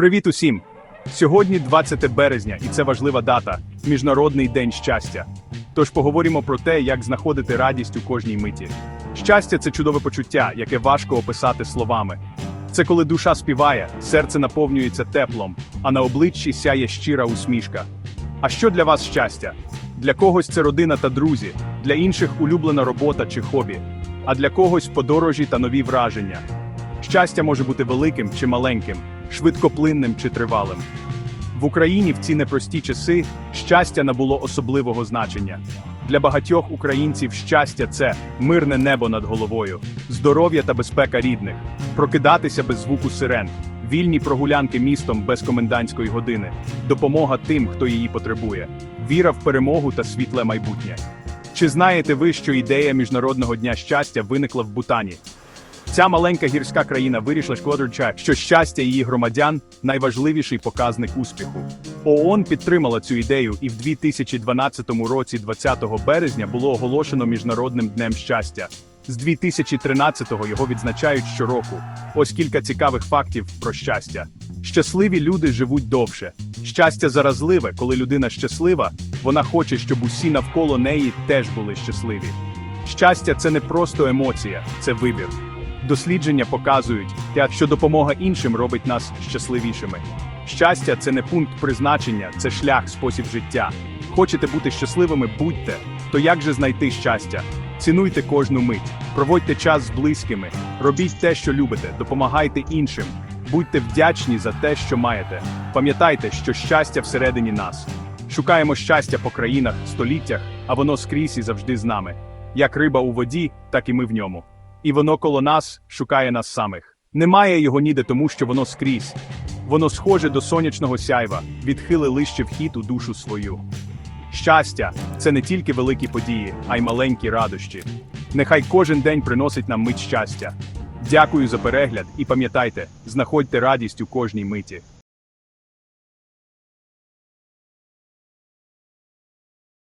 Привіт усім! Сьогодні 20 березня, і це важлива дата Міжнародний день щастя. Тож поговоримо про те, як знаходити радість у кожній миті. Щастя це чудове почуття, яке важко описати словами. Це коли душа співає, серце наповнюється теплом, а на обличчі сяє щира усмішка. А що для вас щастя? Для когось це родина та друзі, для інших улюблена робота чи хобі, а для когось подорожі та нові враження. Щастя може бути великим чи маленьким, швидкоплинним чи тривалим. В Україні в ці непрості часи щастя набуло особливого значення. Для багатьох українців щастя це мирне небо над головою, здоров'я та безпека рідних, прокидатися без звуку сирен, вільні прогулянки містом без комендантської години, допомога тим, хто її потребує, віра в перемогу та світле майбутнє. Чи знаєте ви, що ідея Міжнародного дня щастя виникла в Бутані? Ця маленька гірська країна вирішила шкодерча, що щастя її громадян найважливіший показник успіху. ООН підтримала цю ідею, і в 2012 році, 20 березня, було оголошено Міжнародним днем щастя. З 2013-го його відзначають щороку. Ось кілька цікавих фактів про щастя. Щасливі люди живуть довше. Щастя заразливе, коли людина щаслива, вона хоче, щоб усі навколо неї теж були щасливі. Щастя це не просто емоція, це вибір. Дослідження показують, що допомога іншим робить нас щасливішими. Щастя це не пункт призначення, це шлях, спосіб життя. Хочете бути щасливими, будьте. То як же знайти щастя? Цінуйте кожну мить, проводьте час з близькими, робіть те, що любите, допомагайте іншим, будьте вдячні за те, що маєте. Пам'ятайте, що щастя всередині нас. Шукаємо щастя по країнах, століттях, а воно скрізь і завжди з нами. Як риба у воді, так і ми в ньому. І воно коло нас шукає нас самих. Немає його ніде, тому що воно скрізь. Воно схоже до сонячного сяйва, відхили лише вхід у душу свою. Щастя це не тільки великі події, а й маленькі радощі. Нехай кожен день приносить нам мить щастя. Дякую за перегляд і пам'ятайте, знаходьте радість у кожній миті.